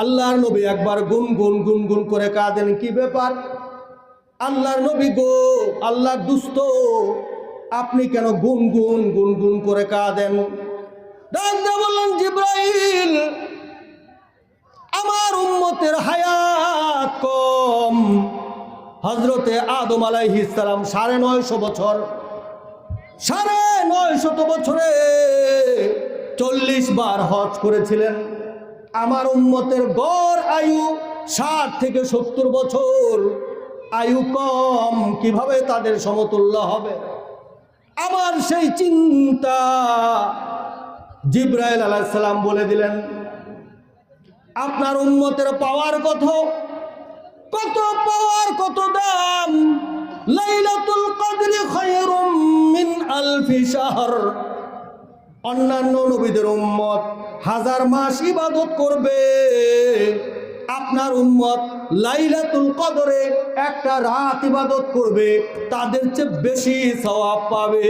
আল্লাহর নবী একবার গুন গুন গুন গুন করে কাঁদেন, কি ব্যাপার? আল্লাহর নবী গো, আল্লাহর দুস্থ আপনি কেন গুন গুন গুন গুন করে কাঁদেন? বললেন, জিব্রাইল, আমার উম্মতের হায়াত কম। হজরতে আদম আলাইহিস সালাম সাড়ে নয়শো বছর, সাড়ে নয় শত বছরে চল্লিশ বার হজ করেছিলেন। আমার উম্মতের গড় আয়ু ষাট থেকে সত্তর বছর। আয়ু কম, কীভাবে তাদের সমতুল্য হবে? আমার সেই চিন্তা, জিব্রাইল আলাইসাল্লাম বলে দিলেন, আপনার উন্মতের পাওয়ার কত? কত পাওয়ার, কত দাম? লাইলাতুল কদরি খায়রুম মিন আলফি শাহর। অন্যান্য নবীদের উম্মত হাজার মাস ইবাদত করবে। আপনার উম্মত লাইলাতুল কদরে একটা রাত ইবাদত করবে, তাদের চেয়ে বেশি সওয়াব পাবে।